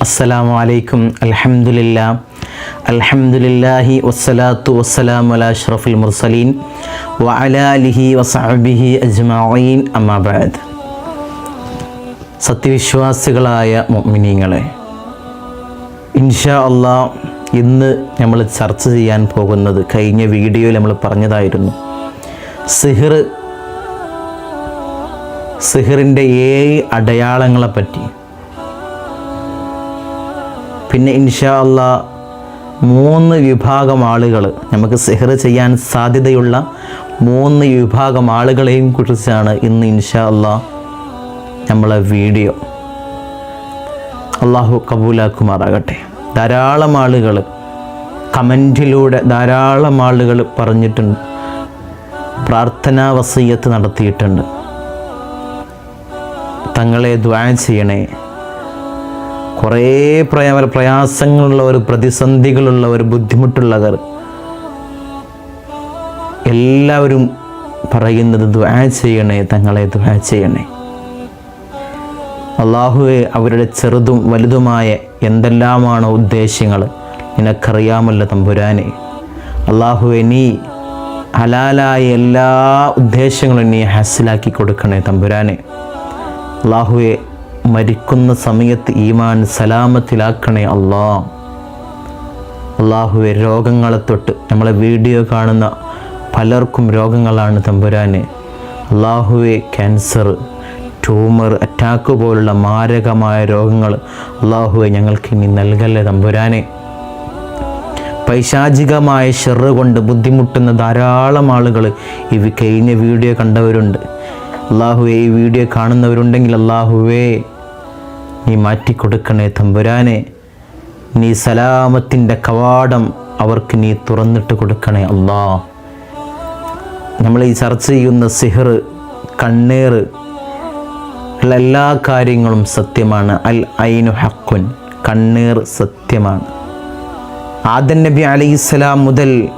അസ്സലാമു അലൈക്കും. അൽഹംദുലില്ലാ അൽഹംദുലില്ലാഹി വസ്സലാത്തു വസ്സലാം അല അഷ്റഫുൽ മുർസലീൻ. വലാലിഹി അലിഹി വസഹബിഹി അജ്മഈൻ. അമ്മാ സത്യവിശ്വാസികളായ മുഅ്മിനീങ്ങളെ ഇൻഷാ അള്ളാ ഇന്ന് നമ്മൾ ചർച്ച ചെയ്യാൻ പോകുന്നത് കഴിഞ്ഞ വീഡിയോയിൽ നമ്മൾ പറഞ്ഞതായിരുന്നു. സിഹിർ സിഹിറിന്റെ ഏഴ് അടയാളങ്ങളെ പറ്റി. പിന്നെ ഇൻഷാ അള്ളാ മൂന്ന് വിഭാഗം ആളുകൾ നമുക്ക് സെഹർ ചെയ്യാൻ സാധ്യതയുള്ള മൂന്ന് വിഭാഗം ആളുകളെയും കുറിച്ചാണ് ഇന്ന് ഇൻഷാ അള്ളാ നമ്മളെ വീഡിയോ. അള്ളാഹു കബൂലാക്കുമാറാകട്ടെ. ധാരാളം ആളുകൾ കമന്റിലൂടെ ധാരാളം ആളുകൾ പറഞ്ഞിട്ടുണ്ട്. പ്രാർത്ഥനാ വസീയത്ത് നടത്തിയിട്ടുണ്ട്. തങ്ങളെ ദ്വാ ചെയ്യണേ. കുറേ പ്രയ പ്രയാസങ്ങളുള്ളവർ പ്രതിസന്ധികളുള്ളവർ ബുദ്ധിമുട്ടുള്ളവർ എല്ലാവരും പറയുന്നത് ദ്വാ ചെയ്യണേ തങ്ങളെ ദ്വാ ചെയ്യണേ. അള്ളാഹുവെ അവരുടെ ചെറുതും വലുതുമായ എന്തെല്ലാമാണോ ഉദ്ദേശ്യങ്ങൾ നിനക്കറിയാമല്ലോ തമ്പുരാനെ. അള്ളാഹുവെ നീ ഹലാലായ എല്ലാ ഉദ്ദേശങ്ങളും നീ ഹാസിലാക്കി കൊടുക്കണേ തമ്പുരാനെ. അള്ളാഹുവെ മരിക്കുന്ന സമയത്ത് ഈമാൻ സലാമത്തിലാക്കണേ അള്ളാ. അള്ളാഹുവെ രോഗങ്ങളെ തൊട്ട് നമ്മളെ വീഡിയോ കാണുന്ന പലർക്കും രോഗങ്ങളാണ് തമ്പുരാന്. അള്ളാഹുവെ ക്യാൻസർ ട്യൂമർ അറ്റാക്ക് പോലുള്ള മാരകമായ രോഗങ്ങൾ അള്ളാഹുവെ ഞങ്ങൾക്ക് ഇനി നൽകല്ലേ തമ്പുരാനെ. പൈശാചികമായ ഷെറ് കൊണ്ട് ബുദ്ധിമുട്ടുന്ന ധാരാളം ആളുകൾ ഈ കഴിഞ്ഞ വീഡിയോ കണ്ടവരുണ്ട്. അള്ളാഹുവെ ഈ വീഡിയോ കാണുന്നവരുണ്ടെങ്കിൽ അള്ളാഹുവേ നീ മാറ്റിക്കൊടുക്കണേ തമ്പുരാനെ. നീ സലാമത്തിന്റെ കവാടം അവർക്ക് നീ തുറന്നിട്ട് കൊടുക്കണേ അള്ളാ. നമ്മൾ ഈ ചർച്ച ചെയ്യുന്ന സിഹർ കണ്ണീർ ഉള്ള എല്ലാ കാര്യങ്ങളും സത്യമാണ്. അൽ ഐനു ഹക്കുൻ കണ്ണീർ സത്യമാണ്. ആദൻ നബി അലൈഹിസ്സലാം മുതൽ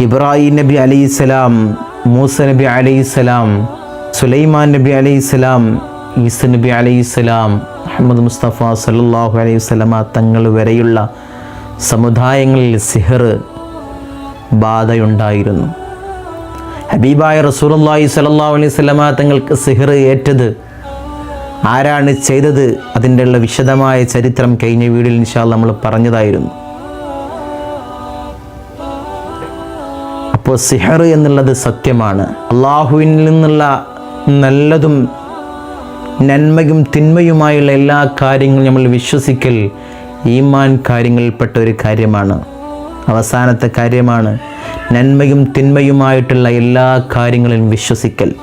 ഇബ്രാഹിം നബി അലൈഹിസ്സലാം മൂസ നബി അലൈഹിസ്സലാം സുലൈമാൻ നബി അലൈഹിസ്സലാം ഈസ നബി അലൈഹി സ്വലാം മുഹമ്മദ് മുസ്തഫ സല്ലല്ലാഹു അലൈഹി വസല്ലമ തങ്ങൾ വരെയുള്ള സമുദായങ്ങളിൽ സിഹർ ബാധയുണ്ടായിരുന്നു. ഹബീബായ റസൂലുള്ളാഹി സലല്ലാ അലൈഹി വസല്ലമ തങ്ങൾക്ക് സിഹർ ഏറ്റത് ആരാണ് ചെയ്തത്? അതിന്റെ ഉള്ള വിശദമായ ചരിത്രം കഴിഞ്ഞ വീഡിയോയിൽ നിശാൽ നമ്മൾ പറഞ്ഞതായിരുന്നു. അപ്പോൾ സിഹർ എന്നുള്ളത് സത്യമാണ്. അള്ളാഹുവിൽ നിന്നുള്ള നല്ലതും നന്മയും തിന്മയുമായുള്ള എല്ലാ കാര്യങ്ങളും നമ്മൾ വിശ്വസിക്കൽ ഈമാൻ കാര്യങ്ങളിൽപ്പെട്ട ഒരു കാര്യമാണ്. അവസാനത്തെ കാര്യമാണ് നന്മയും തിന്മയുമായിട്ടുള്ള എല്ലാ കാര്യങ്ങളിലും വിശ്വസിക്കൽ.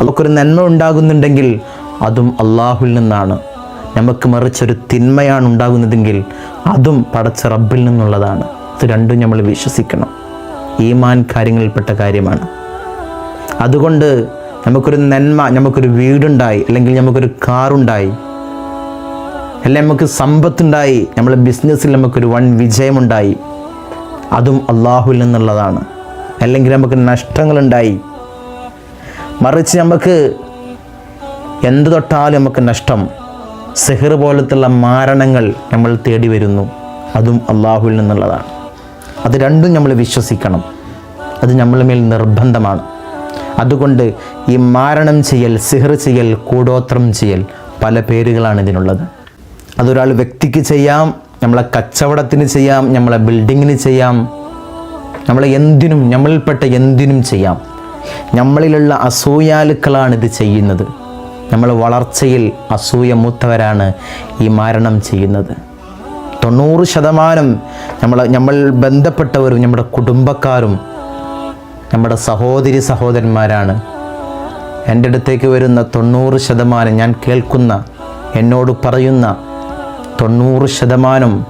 നമുക്കൊരു നന്മ ഉണ്ടാകുന്നുണ്ടെങ്കിൽ അതും അള്ളാഹുവിൽ നിന്നാണ്. നമുക്ക് മറിച്ചൊരു തിന്മയാണ് ഉണ്ടാകുന്നതെങ്കിൽ അതും പടച്ച റബ്ബിൽ നിന്നുള്ളതാണ്. ഇത് രണ്ടും നമ്മൾ വിശ്വസിക്കണം. ഈമാൻ കാര്യങ്ങളിൽപ്പെട്ട കാര്യമാണ്. അതുകൊണ്ട് നമുക്കൊരു നന്മ നമുക്കൊരു വീടുണ്ടായി അല്ലെങ്കിൽ നമുക്കൊരു കാറുണ്ടായി അല്ലെങ്കിൽ നമുക്ക് സമ്പത്തുണ്ടായി നമ്മളെ ബിസിനസ്സിൽ നമുക്കൊരു വൺ വിജയമുണ്ടായി അതും അള്ളാഹുവിൽ നിന്നുള്ളതാണ്. അല്ലെങ്കിൽ നമുക്ക് നഷ്ടങ്ങളുണ്ടായി. മറിച്ച് നമുക്ക് എന്ത് തൊട്ടാലും നമുക്ക് നഷ്ടം സെഹിർ പോലത്തുള്ള മാരണങ്ങൾ നമ്മൾ തേടി വരുന്നു. അതും അള്ളാഹുവിൽ നിന്നുള്ളതാണ്. അത് രണ്ടും നമ്മൾ വിശ്വസിക്കണം. അത് നമ്മളുടെ മേൽ നിർബന്ധമാണ്. അതുകൊണ്ട് ഈ മാരണം ചെയ്യൽ സിഹർ ചെയ്യൽ കൂടോത്രം ചെയ്യൽ പല പേരുകളാണ് ഇതിനുള്ളത്. അതൊരാൾ വ്യക്തിക്ക് ചെയ്യാം നമ്മളെ കച്ചവടത്തിന് ചെയ്യാം നമ്മളെ ബിൽഡിങ്ങിന് ചെയ്യാം നമ്മളെ എന്തിനും നമ്മളിൽപ്പെട്ട എന്തിനും ചെയ്യാം. നമ്മളിലുള്ള അസൂയാലുക്കളാണ് ഇത് ചെയ്യുന്നത്. നമ്മൾ വളർച്ചയിൽ അസൂയ മൂത്തവരാണ് ഈ മാരണം ചെയ്യുന്നത്. തൊണ്ണൂറ് ശതമാനം നമ്മൾ നമ്മൾ ബന്ധപ്പെട്ടവരും നമ്മുടെ കുടുംബക്കാരും നമ്മുടെ സഹോദരി സഹോദരന്മാരാണ്. എന്റെ അടുത്തേക്ക് വരുന്ന തൊണ്ണൂറ് ശതമാനം ഞാൻ കേൾക്കുന്ന എന്നോട് പറയുന്ന തൊണ്ണൂറ് ശതമാനം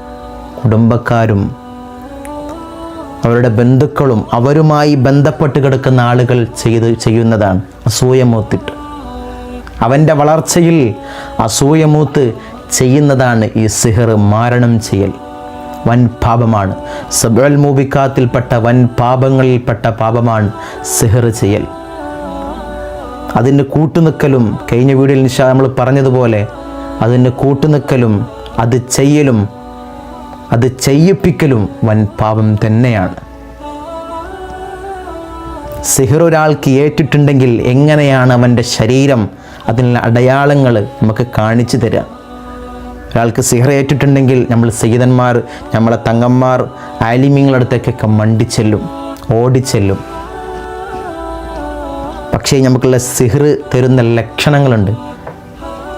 കുടുംബക്കാരും അവരുടെ ബന്ധുക്കളും അവരുമായി ബന്ധപ്പെട്ട് കിടക്കുന്ന ആളുകൾ ചെയ്ത് ചെയ്യുന്നതാണ് അസൂയമൂത്തിട്ട്. അവന്റെ വളർച്ചയിൽ അസൂയമൂത്ത് ചെയ്യുന്നതാണ് ഈ സിഹർ മാരണം ചെയ്യൽ. വൻ പാപമാണ്. സബൽ മൂബിക്കാത്തിൽപ്പെട്ട വൻ പാപങ്ങളിൽപ്പെട്ട പാപമാണ് സെഹർ ചെയ്യൽ. അതിന് കൂട്ടുനിൽക്കലും കഴിഞ്ഞ വീഡിയോയിൽ നിശാ നമ്മൾ പറഞ്ഞതുപോലെ അതിന് കൂട്ടുനിൽക്കലും അത് ചെയ്യലും അത് ചെയ്യിപ്പിക്കലും വൻ പാപം തന്നെയാണ്. സിഹർ ഒരാൾക്ക് ഏറ്റിട്ടുണ്ടെങ്കിൽ എങ്ങനെയാണ് അവന്റെ ശരീരം അതിനുള്ള അടയാളങ്ങൾ നമുക്ക് കാണിച്ചു തരിക ഒരാൾക്ക് സിഹർ ഏറ്റിട്ടുണ്ടെങ്കിൽ നമ്മൾ സഹിതന്മാർ നമ്മളെ തങ്ങന്മാർ ആലിമ്യങ്ങളടുത്തേക്കൊക്കെ മണ്ടിച്ചെല്ലും ഓടിച്ചെല്ലും. പക്ഷേ നമുക്കുള്ള സിഹർ തരുന്ന ലക്ഷണങ്ങളുണ്ട്.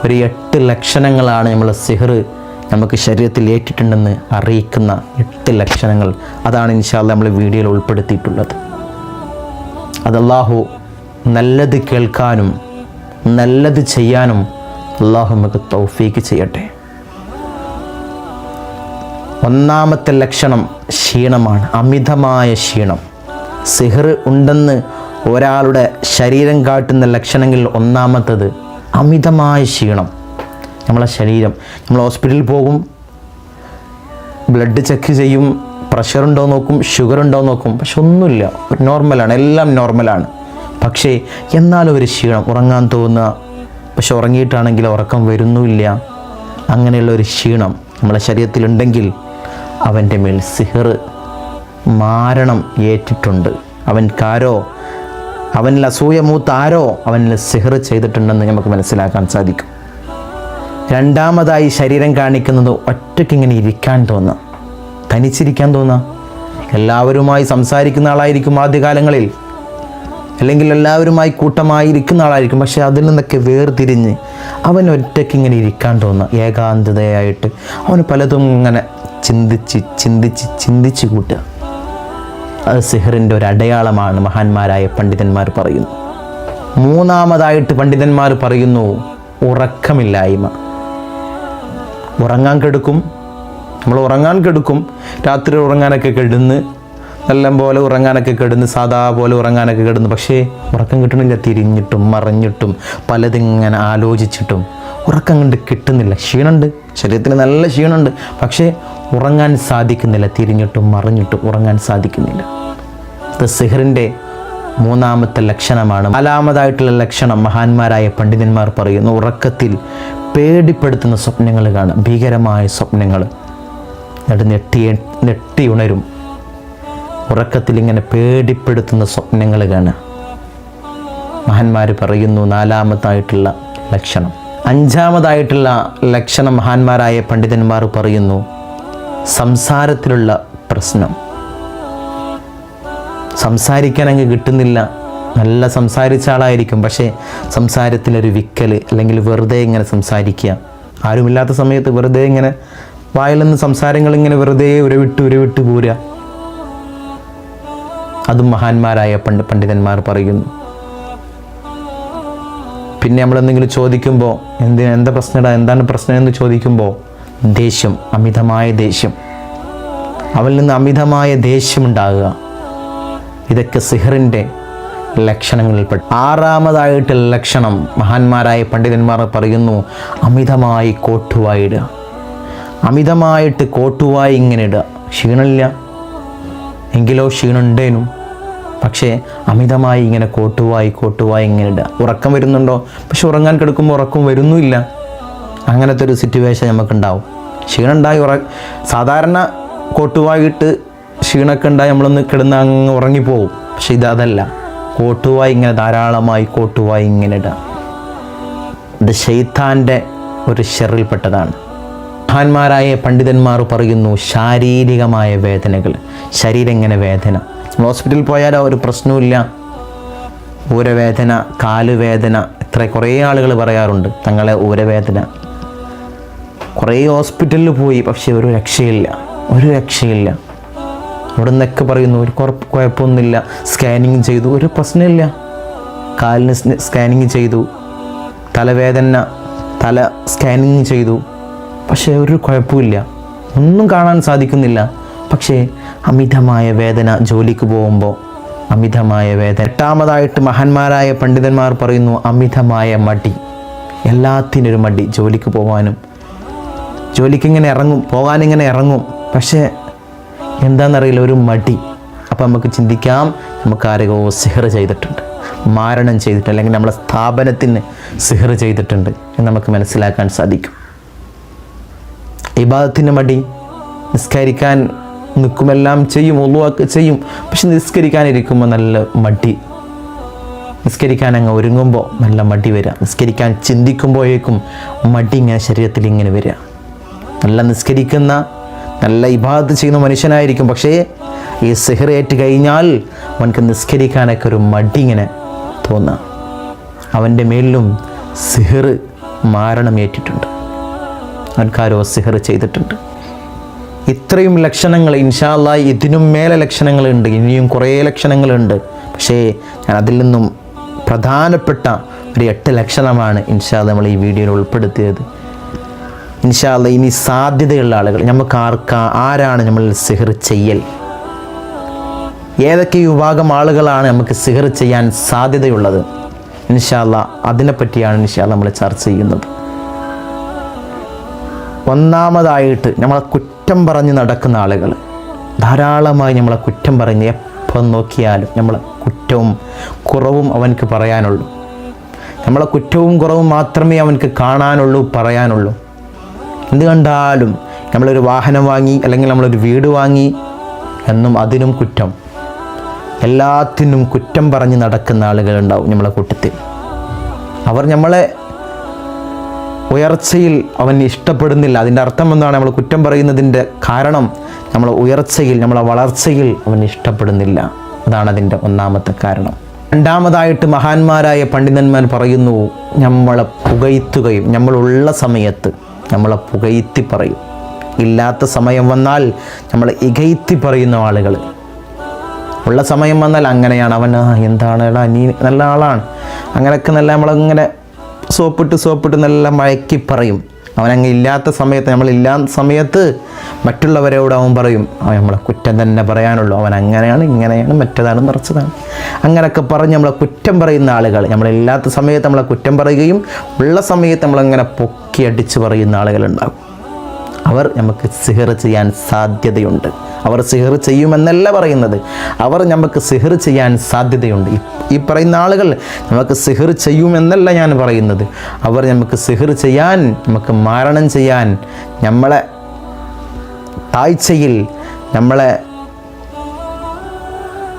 ഒരു എട്ട് ലക്ഷണങ്ങളാണ് നമ്മളെ സിഹർ നമുക്ക് ശരീരത്തിൽ ഏറ്റിട്ടുണ്ടെന്ന് അറിയിക്കുന്ന എട്ട് ലക്ഷണങ്ങൾ. അതാണ് ഇൻഷാല്ല നമ്മൾ വീഡിയോയിൽ ഉൾപ്പെടുത്തിയിട്ടുള്ളത്. അതല്ലാഹു നല്ലത് കേൾക്കാനും നല്ലത് ചെയ്യാനും അള്ളാഹു നമുക്ക് തൗഫീക്ക് ചെയ്യട്ടെ. ഒന്നാമത്തെ ലക്ഷണം ക്ഷീണമാണ് അമിതമായ ക്ഷീണം. സിഹർ ഉണ്ടെന്ന് ഒരാളുടെ ശരീരം കാട്ടുന്ന ലക്ഷണങ്ങളിൽ ഒന്നാമത്തത് അമിതമായ ക്ഷീണം. നമ്മളെ ശരീരം നമ്മൾ ഹോസ്പിറ്റലിൽ പോകും ബ്ലഡ് ചെക്ക് ചെയ്യും പ്രഷർ ഉണ്ടോ നോക്കും ഷുഗർ ഉണ്ടോ നോക്കും പക്ഷെ ഒന്നുമില്ല. നോർമലാണ് എല്ലാം നോർമലാണ്. പക്ഷേ എന്നാലും ഒരു ക്ഷീണം ഉറങ്ങാൻ തോന്നുക പക്ഷെ ഉറങ്ങിയിട്ടാണെങ്കിൽ ഉറക്കം വരുന്നുമില്ല. അങ്ങനെയുള്ള ഒരു ക്ഷീണം നമ്മളെ ശരീരത്തിലുണ്ടെങ്കിൽ അവന്റെ മേൽ സിഹർ മാരണം ഏറ്റിട്ടുണ്ട്. അവൻക്കാരോ അവനിൽ അസൂയ ആരോ? അവനിൽ സിഹർ ചെയ്തിട്ടുണ്ടെന്ന് നമുക്ക് മനസ്സിലാക്കാൻ സാധിക്കും. രണ്ടാമതായി ശരീരം കാണിക്കുന്നത് ഒറ്റയ്ക്ക് ഇങ്ങനെ ഇരിക്കാൻ തോന്നുക തനിച്ചിരിക്കാൻ തോന്നുക എല്ലാവരുമായി സംസാരിക്കുന്ന ആളായിരിക്കും ആദ്യകാലങ്ങളിൽ. അല്ലെങ്കിൽ എല്ലാവരുമായി കൂട്ടമായി ഇരിക്കുന്ന ആളായിരിക്കും. പക്ഷെ അതിൽ നിന്നൊക്കെ വേർതിരിഞ്ഞ് അവൻ ഒറ്റയ്ക്ക് ഇങ്ങനെ ഇരിക്കാൻ തോന്നുക ഏകാന്തതയായിട്ട്. അവന് പലതും ഇങ്ങനെ ചിന്തിച്ച് ചിന്തിച്ച് ചിന്തിച്ച് കൂട്ടുക. അത് സിഹറിന്റെ ഒരു അടയാളമാണ് മഹാന്മാരായ പണ്ഡിതന്മാർ പറയുന്നു. മൂന്നാമതായിട്ട് പണ്ഡിതന്മാർ പറയുന്നു ഉറക്കമില്ലായ്മ. ഉറങ്ങാൻ കെടുക്കും. നമ്മൾ ഉറങ്ങാൻ കെടുക്കും. രാത്രി ഉറങ്ങാനൊക്കെ കെടുന്ന് നല്ല പോലെ ഉറങ്ങാനൊക്കെ കെടുന്ന് സാധാ പോലെ ഉറങ്ങാനൊക്കെ കെടുന്ന്. പക്ഷേ ഉറക്കം കിട്ടണില്ല തിരിഞ്ഞിട്ടും മറിഞ്ഞിട്ടും പലതിങ്ങനെ ആലോചിച്ചിട്ടും. ഉറക്കം കണ്ട് കിട്ടുന്നില്ല. ക്ഷീണമുണ്ട്. ശരീരത്തിന് നല്ല ക്ഷീണമുണ്ട്. പക്ഷേ ഉറങ്ങാൻ സാധിക്കുന്നില്ല തിരിഞ്ഞിട്ടും മറിഞ്ഞിട്ടും ഉറങ്ങാൻ സാധിക്കുന്നില്ല. ഇത് സിഹറിന്റെ മൂന്നാമത്തെ ലക്ഷണമാണ്. നാലാമതായിട്ടുള്ള ലക്ഷണം മഹാന്മാരായ പണ്ഡിതന്മാർ പറയുന്നു ഉറക്കത്തിൽ പേടിപ്പെടുത്തുന്ന സ്വപ്നങ്ങൾ കാണാം ഭീകരമായ സ്വപ്നങ്ങൾ എന്നിട്ട് നെട്ടി നെട്ടി ഉണരും. ഉറക്കത്തിൽ ഇങ്ങനെ പേടിപ്പെടുത്തുന്ന സ്വപ്നങ്ങൾ കാണുക മഹാന്മാർ പറയുന്നു നാലാമതായിട്ടുള്ള ലക്ഷണം. അഞ്ചാമതായിട്ടുള്ള ലക്ഷണം മഹാന്മാരായ പണ്ഡിതന്മാർ പറയുന്നു സംസാരത്തിലുള്ള പ്രശ്നം. സംസാരിക്കാൻ അങ്ങ് കിട്ടുന്നില്ല. നല്ല സംസാരിച്ച ആളായിരിക്കും. പക്ഷേ സംസാരത്തിലൊരു വിക്കൽ അല്ലെങ്കിൽ വെറുതെ ഇങ്ങനെ സംസാരിക്കുക. ആരുമില്ലാത്ത സമയത്ത് വെറുതെ ഇങ്ങനെ വായിൽ നിന്ന് സംസാരങ്ങൾ ഇങ്ങനെ വെറുതെ ഉരുവിട്ട് ഉരുവിട്ട് പോരുക. അതും മഹാന്മാരായ പണ്ട് പണ്ഡിതന്മാർ പറയുന്നു. പിന്നെ നമ്മൾ എന്തെങ്കിലും ചോദിക്കുമ്പോൾ എന്ത് എന്താ പ്രശ്നടാ എന്താണ് പ്രശ്നം എന്ന് ചോദിക്കുമ്പോൾ ദേഷ്യം അമിതമായ ദേഷ്യം. അവനിൽ നിന്ന് അമിതമായ ദേഷ്യമുണ്ടാകുക ഇതൊക്കെ സിഹറിന്റെ ലക്ഷണങ്ങളിൽപ്പെട്ട ആറാമതായിട്ടുള്ള ലക്ഷണം മഹാന്മാരായ പണ്ഡിതന്മാർ പറയുന്നു അമിതമായി കോട്ടുവായിടുക അമിതമായിട്ട് കോട്ടുവായി ഇങ്ങനെ ഇടുക. ക്ഷീണമില്ല എങ്കിലോ ക്ഷീണുണ്ടേനും. പക്ഷേ അമിതമായി ഇങ്ങനെ കോട്ടുവായി കോട്ടുവായി ഇങ്ങനെ ഇടുക. ഉറക്കം വരുന്നുണ്ടോ? പക്ഷെ ഉറങ്ങാൻ കിടക്കുമ്പോൾ ഉറക്കം വരുന്നുമില്ല. അങ്ങനത്തെ ഒരു സിറ്റുവേഷൻ നമുക്കുണ്ടാവും. ക്ഷീണം ഉണ്ടായി ഉറ സാധാരണ കോട്ടുവായിട്ട് ക്ഷീണമൊക്കെ ഉണ്ടായി നമ്മളൊന്ന് കിടന്ന് അങ്ങ് ഉറങ്ങിപ്പോവും. പക്ഷെ ഇത് അതല്ല. കോട്ടുവായി ഇങ്ങനെ ധാരാളമായി കോട്ടുവായി ഇങ്ങനെ ഇടാം. ഇത് ഷെയ്ത്താന്റെ ഒരു ഷെറിൽപ്പെട്ടതാണ്. മഹാന്മാരായ പണ്ഡിതന്മാർ പറയുന്നു ശാരീരികമായ വേദനകൾ. ശരീരം എങ്ങനെ വേദന? ഹോസ്പിറ്റലിൽ പോയാലോ ഒരു പ്രശ്നവുമില്ല. ഊരവേദന കാലുവേദന ഇത്ര കുറേ ആളുകൾ പറയാറുണ്ട്. തങ്ങളെ ഊരവേദന. കുറേ ഹോസ്പിറ്റലിൽ പോയി പക്ഷേ ഒരു രക്ഷയില്ല ഒരു രക്ഷയില്ല. അവിടെ നിന്നൊക്കെ പറയുന്നു ഒരു കുഴപ്പമൊന്നുമില്ല. സ്കാനിങ് ചെയ്തു ഒരു പ്രശ്നമില്ല. കാലിന് സ്കാനിങ് ചെയ്തു. തലവേദന തല സ്കാനിങ് ചെയ്തു. പക്ഷേ ഒരു കുഴപ്പമില്ല. ഒന്നും കാണാൻ സാധിക്കുന്നില്ല. പക്ഷേ അമിതമായ വേദന ജോലിക്ക് പോകുമ്പോൾ അമിതമായ വേദന. എട്ടാമതായിട്ട് മഹാന്മാരായ പണ്ഡിതന്മാർ പറയുന്നു അമിതമായ മടി. എല്ലാത്തിനൊരു മടി ജോലിക്ക് പോകാനും ജോലിക്ക് ഇങ്ങനെ ഇറങ്ങും പോകാനിങ്ങനെ ഇറങ്ങും. പക്ഷേ എന്താണെന്നറിയില്ല ഒരു മടി. അപ്പം നമുക്ക് ചിന്തിക്കാം നമുക്ക് ആരെയോ സിഹർ ചെയ്തിട്ടുണ്ട്. മാരണം ചെയ്തിട്ട് അല്ലെങ്കിൽ നമ്മളെ സ്ഥാപനത്തിന് സിഹർ ചെയ്തിട്ടുണ്ട് എന്ന് നമുക്ക് മനസ്സിലാക്കാൻ സാധിക്കും. ഇബാദത്തിന് മടി. നിസ്കരിക്കാൻ നിൽക്കുമെല്ലാം ചെയ്യും ഒഴിവാക്ക ചെയ്യും. പക്ഷെ നിസ്കരിക്കാനിരിക്കുമ്പോൾ നല്ല മടി. നിസ്കരിക്കാൻ അങ്ങ് ഒരുങ്ങുമ്പോൾ നല്ല മടി വരിക നിസ്കരിക്കാൻ ചിന്തിക്കുമ്പോഴേക്കും മടി ഇങ്ങനെ ശരീരത്തിൽ ഇങ്ങനെ വരിക നല്ല നിസ്കരിക്കുന്ന നല്ല ഇബാദത്ത് ചെയ്യുന്ന മനുഷ്യനായിരിക്കും. പക്ഷേ ഈ സിഹറേറ്റ് കഴിഞ്ഞാൽ അവനക്ക് നിസ്കരിക്കാനൊക്കെ ഒരു മടി ഇങ്ങനെ തോന്നുക അവന്റെ മേലിലും സിഹർ മാരണമേറ്റിട്ടുണ്ട് അവൻക്കാരോ സിഹർ ചെയ്തിട്ടുണ്ട്. ഇത്രയും ലക്ഷണങ്ങൾ ഇൻഷാല്ല ഇതിനും മേലെ ലക്ഷണങ്ങളുണ്ട്. ഇനിയും കുറേ ലക്ഷണങ്ങളുണ്ട്. പക്ഷേ ഞാൻ അതിൽ നിന്നും പ്രധാനപ്പെട്ട ഒരു എട്ട് ലക്ഷണമാണ് ഇൻഷാല്ല നമ്മൾ ഈ വീഡിയോയിൽ ഉൾപ്പെടുത്തിയത്. ഇൻഷാല്ല ഇനി സാധ്യതയുള്ള ആളുകൾ നമുക്ക് ആർക്കാ ആരാണ് നമ്മൾ സിഹർ ചെയ്യൽ? ഏതൊക്കെ വിഭാഗം ആളുകളാണ് നമുക്ക് സിഹർ ചെയ്യാൻ സാധ്യതയുള്ളത്? ഇൻഷാല്ല അതിനെപ്പറ്റിയാണ് ഇൻഷാല്ല നമ്മൾ ചർച്ച ചെയ്യുന്നത്. ഒന്നാമതായിട്ട് നമ്മളെ കുറ്റം പറഞ്ഞ് നടക്കുന്ന ആളുകൾ. ധാരാളമായി നമ്മളെ കുറ്റം പറഞ്ഞ് എപ്പം നോക്കിയാലും നമ്മളെ കുറ്റവും കുറവും അവനക്ക് പറയാനുള്ളൂ. നമ്മളെ കുറ്റവും കുറവും മാത്രമേ അവനക്ക് കാണാനുള്ളൂ പറയാനുള്ളൂ. എന്ത് കണ്ടാലും നമ്മളൊരു വാഹനം വാങ്ങി അല്ലെങ്കിൽ നമ്മളൊരു വീട് വാങ്ങി എന്നും അതിനും കുറ്റം. എല്ലാത്തിനും കുറ്റം പറഞ്ഞ് നടക്കുന്ന ആളുകളുണ്ടാവും നമ്മളെ കൂട്ടത്തിൽ. അവർ നമ്മളെ ഉയർച്ചയിൽ അവൻ ഇഷ്ടപ്പെടുന്നില്ല. അതിന്റെ അർത്ഥം എന്താണ്? നമ്മൾ കുറ്റം പറയുന്നതിന്റെ കാരണം നമ്മളെ ഉയർച്ചയിൽ നമ്മളെ വളർച്ചയിൽ അവൻ ഇഷ്ടപ്പെടുന്നില്ല. അതാണ് അതിന്റെ ഒന്നാമത്തെ കാരണം. രണ്ടാമതായിട്ട് മഹാന്മാരായ പണ്ഡിതന്മാർ പറയുന്നു നമ്മളെ പുകയ്ത്തുകയും നമ്മളുള്ള സമയത്ത് നമ്മളെ പുകയ്ത്തി പറയും. ഇല്ലാത്ത സമയം വന്നാൽ നമ്മൾ ഇകയ്ത്തി പറയുന്ന ആളുകൾ. ഉള്ള സമയം വന്നാൽ അങ്ങനെയാണ്. അവൻ എന്താണ് എടാ നീ നല്ല ആളാണ്. അങ്ങനെയൊക്കെ നല്ല നമ്മളങ്ങനെ സോപ്പിട്ട് സോപ്പിട്ട് നല്ല മഴക്കി പറയും. അവനങ്ങ് ഇല്ലാത്ത സമയത്ത് നമ്മളില്ലാത്ത സമയത്ത് മറ്റുള്ളവരോട് അവൻ പറയും. അവൻ നമ്മളെ കുറ്റം തന്നെ പറയാനുള്ളൂ. അവൻ അങ്ങനെയാണ് ഇങ്ങനെയാണ് മറ്റേതാണ് മറിച്ചതാണ്. അങ്ങനെയൊക്കെ പറഞ്ഞ് നമ്മളെ കുറ്റം പറയുന്ന ആളുകൾ നമ്മളില്ലാത്ത സമയത്ത് നമ്മളെ കുറ്റം പറയുകയും ഉള്ള സമയത്ത് നമ്മളങ്ങനെ പൊക്കി അടിച്ച് പറയുന്ന ആളുകളുണ്ടാകും അവർ നമുക്ക് സിഹർ ചെയ്യാൻ സാധ്യതയുണ്ട്. അവർ സിഹർ ചെയ്യുമെന്നല്ല പറയുന്നത്. അവർ നമുക്ക് സിഹർ ചെയ്യാൻ സാധ്യതയുണ്ട്. ഈ- പറയുന്ന ആളുകൾ നമുക്ക് സിഹർ ചെയ്യുമെന്നല്ല ഞാൻ പറയുന്നത്. അവർ നമുക്ക് സിഹർ ചെയ്യാൻ നമുക്ക് മാരണം ചെയ്യാൻ നമ്മളെ താഴ്ചയിൽ നമ്മളെ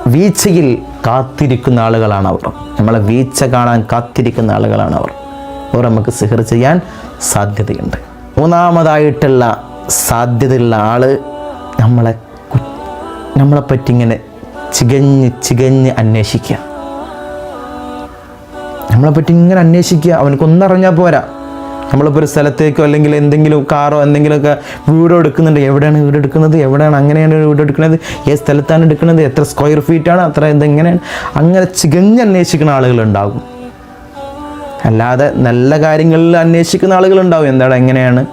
വീഴ്ചയിൽ കാത്തിരിക്കുന്ന ആളുകളാണ് അവർ. നമ്മളെ വീഴ്ച കാണാൻ കാത്തിരിക്കുന്ന ആളുകളാണ് അവർ. അവർ നമുക്ക് സിഹർ ചെയ്യാൻ സാധ്യതയുണ്ട്. മൂന്നാമതായിട്ടുള്ള സാധ്യതയുള്ള ആൾ നമ്മളെ നമ്മളെ നമ്മളെപ്പറ്റി ഇങ്ങനെ ചികഞ്ഞ് ചികഞ്ഞ് അന്വേഷിക്കുക. നമ്മളെപ്പറ്റി ഇങ്ങനെ അന്വേഷിക്കുക. അവനക്കൊന്നറിഞ്ഞാൽ പോരാ. നമ്മളിപ്പോൾ ഒരു സ്ഥലത്തേക്കോ അല്ലെങ്കിൽ എന്തെങ്കിലും കാറോ എന്തെങ്കിലുമൊക്കെ വീട് എടുക്കുന്നുണ്ട്. എവിടെയാണ് വീട് എടുക്കുന്നത്? എവിടെയാണ് അങ്ങനെയാണ് വീട് എടുക്കുന്നത്? ഏത് സ്ഥലത്താണ് എടുക്കുന്നത്? എത്ര സ്ക്വയർ ഫീറ്റാണ് അത്ര എന്തെങ്ങനെയാണ്? അങ്ങനെ ചികഞ്ഞ് അന്വേഷിക്കുന്ന ആളുകളുണ്ടാകും. അല്ലാതെ നല്ല കാര്യങ്ങളിൽ അന്വേഷിക്കുന്ന ആളുകളുണ്ടാവും. എന്താണ് എങ്ങനെയാണ്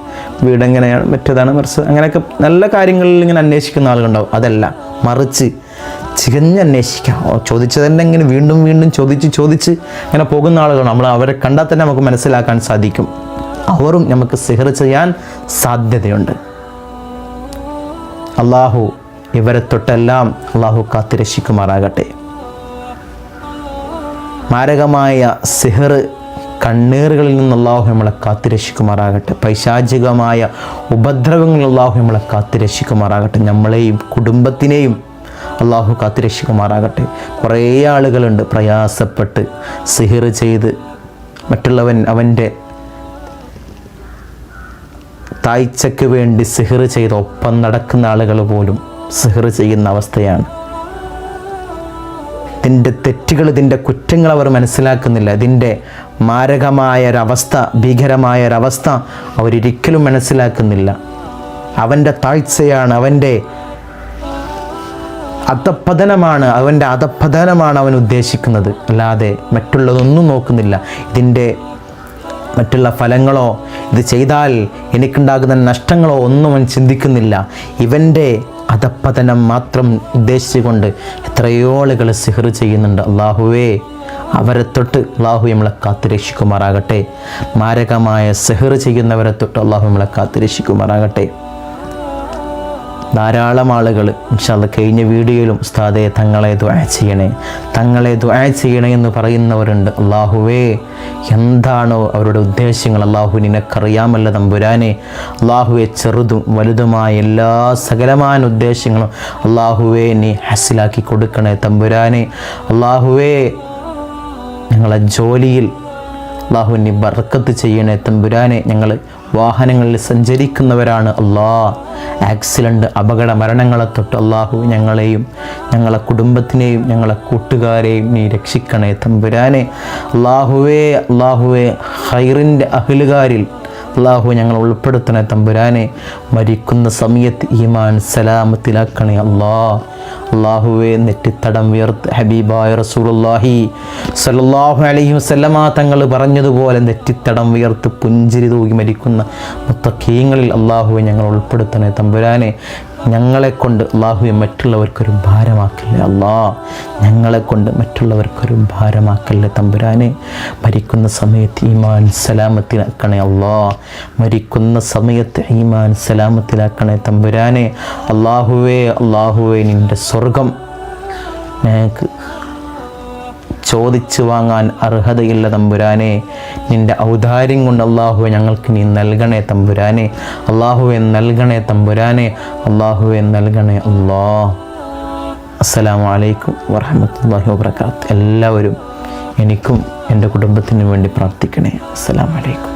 വീട് എങ്ങനെയാണ് മറ്റേതാണ് മറിച്ച് അങ്ങനെയൊക്കെ നല്ല കാര്യങ്ങളിൽ ഇങ്ങനെ അന്വേഷിക്കുന്ന ആളുകളുണ്ടാവും. അതല്ല മറിച്ച് ചികഞ്ഞ് അന്വേഷിക്കാം. ഓ, ചോദിച്ചത് തന്നെ ഇങ്ങനെ വീണ്ടും വീണ്ടും ചോദിച്ച് ചോദിച്ച് അങ്ങനെ പോകുന്ന ആളുകൾ നമ്മൾ അവരെ കണ്ടാൽ തന്നെ നമുക്ക് മനസ്സിലാക്കാൻ സാധിക്കും. അവരും നമുക്ക് സിഹർ ചെയ്യാൻ സാധ്യതയുണ്ട്. അള്ളാഹു ഇവരെ തൊട്ടെല്ലാം അള്ളാഹു കാത്തിരക്ഷിക്കുമാറാകട്ടെ. മാരകമായ സിഹർ കണ്ണീറുകളിൽ നിന്ന് അള്ളാഹു നമ്മളെ കാത്തുരക്ഷിക്കുമാറാകട്ടെ. പൈശാചികമായ ഉപദ്രവങ്ങളിൽ അള്ളാഹു നമ്മളെ കാത്തുരക്ഷിക്കുമാറാകട്ടെ. നമ്മളെയും കുടുംബത്തിനെയും അള്ളാഹു കാത്തുരക്ഷിക്കുമാറാകട്ടെ. കുറേ ആളുകളുണ്ട് പ്രയാസപ്പെട്ട് സിഹിർ ചെയ്ത് മറ്റുള്ളവൻ അവന്റെ താഴ്ചയ്ക്ക് വേണ്ടി സിഹിർ ചെയ്ത് ഒപ്പം നടക്കുന്ന ആളുകൾ പോലും സിഹിർ ചെയ്യുന്ന അവസ്ഥയാണ്. ഇതിന്റെ തെറ്റുകൾ ഇതിന്റെ കുറ്റങ്ങൾ അവർ മനസ്സിലാക്കുന്നില്ല. ഇതിന്റെ മാരകമായ ഒരവസ്ഥ ഭീകരമായ ഒരവസ്ഥ അവരൊരിക്കലും മനസ്സിലാക്കുന്നില്ല. അവന്റെ താഴ്ചയാണ് അവന്റെ അധപ്പതനമാണ് അവന്റെ അധപ്പതനമാണ് അവൻ ഉദ്ദേശിക്കുന്നത്. അല്ലാതെ മറ്റുള്ളതൊന്നും നോക്കുന്നില്ല. ഇതിന്റെ മറ്റുള്ള ഫലങ്ങളോ ഇത് ചെയ്താൽ എനിക്കുണ്ടാകുന്ന നഷ്ടങ്ങളോ ഒന്നും അവൻ ചിന്തിക്കുന്നില്ല. ഇവന്റെ അധപ്പതനം മാത്രം ഉദ്ദേശിച്ചുകൊണ്ട് എത്രയോ ആളുകൾ സിഹർ ചെയ്യുന്നുണ്ട്. അള്ളാഹുവേ അവരെ തൊട്ട് അള്ളാഹു നമ്മളെ കാത്തുരക്ഷിക്കുമാറാകട്ടെ. മാരകമായ സെഹർ ചെയ്യുന്നവരെ തൊട്ട് അള്ളാഹു നമ്മളെ കാത്തുരക്ഷിക്കുമാറാകട്ടെ. ധാരാളം ആളുകൾ ഇൻഷാല്ല കഴിഞ്ഞ വീഡിയോയിലും ഉസ്താദെ തങ്ങളെ ദ്വായ ചെയ്യണേ. തങ്ങളെ ദ്വായ ചെയ്യണേ എന്ന് പറയുന്നവരുണ്ട്. അള്ളാഹുവേ എന്താണോ അവരുടെ ഉദ്ദേശങ്ങൾ അള്ളാഹു നിനക്കറിയാമല്ല തമ്പുരാനെ. അള്ളാഹുവെ ചെറുതും വലുതുമായ എല്ലാ സകലമായ ഉദ്ദേശങ്ങളും അള്ളാഹുവേ നീ ഹസിലാക്കി കൊടുക്കണേ തമ്പുരാനെ. അള്ളാഹുവേ ഞങ്ങളെ ജോലിയിൽ അള്ളാഹുവിനെ ബർക്കത്ത് ചെയ്യണേ. തമ്പുരാനെ ഞങ്ങൾ വാഹനങ്ങളിൽ സഞ്ചരിക്കുന്നവരാണ് അള്ളാ ആക്സിഡന്റ് അപകട മരണങ്ങളെ തൊട്ട് അള്ളാഹു ഞങ്ങളെയും ഞങ്ങളെ കുടുംബത്തിനെയും ഞങ്ങളെ കൂട്ടുകാരെയും നീ രക്ഷിക്കണേ. തമ്പുരാനെ അള്ളാഹുവേ അള്ളാഹുവേ ഹൈറിന്റെ അഹിലുകാരിൽ അള്ളാഹു ഞങ്ങൾ ഉൾപ്പെടുത്തണേ തമ്പുരാനെ. മരിക്കുന്ന സമയത്ത് ഈമാൻ സലാമത്തിലാക്കണേ അള്ളാ. അള്ളാഹുവെ നെറ്റിത്തടം ഉയർത്ത് ഹബീബായ റസൂലുള്ളാഹി സലാഹു അലൈഹി വസല്ലമ തങ്ങൾ പറഞ്ഞതുപോലെ നെറ്റിത്തടം ഉയർത്ത് പുഞ്ചിരി തൂകി മരിക്കുന്ന മുത്തക്കീങ്ങളിൽ അള്ളാഹുവെ ഞങ്ങൾ ഉൾപ്പെടുത്തണേ തമ്പുരാനെ. ഞങ്ങളെ കൊണ്ട് അള്ളാഹുവെ മറ്റുള്ളവർക്കൊരു ഭാരമാക്കല്ലേ അള്ളാ ഞങ്ങളെ കൊണ്ട് മറ്റുള്ളവർക്കൊരു ഭാരമാക്കല്ലേ തമ്പുരാനെ? മരിക്കുന്ന സമയത്ത് ഈമാൻ സലാമത്തിലാക്കണേ അള്ളാ മരിക്കുന്ന സമയത്ത് ഈമാൻ സലാമത്തിലാക്കണേ തമ്പുരാനെ. അള്ളാഹുവേ അള്ളാഹുവേ നിന്റെ സ്വർഗം ഞങ്ങൾക്ക് ചോദിച്ചു വാങ്ങാൻ അർഹതയില്ല തമ്പുരാനെ. നിന്റെ ഔദാര്യം കൊണ്ട് അള്ളാഹുവെ ഞങ്ങൾക്ക് നീ നൽകണേ തമ്പുരാനെ. അള്ളാഹുവെ നൽകണേ തമ്പുരാനെ. അള്ളാഹുവെ നൽകണേ അള്ളാ അസ്സലാമു അലൈക്കും വറഹമത്തല്ലാഹി വബർക്കാത്ത് എല്ലാവരും എനിക്കും എന്റെ കുടുംബത്തിനും വേണ്ടി പ്രാർത്ഥിക്കണേ. അസ്സലാമു അലൈക്കും.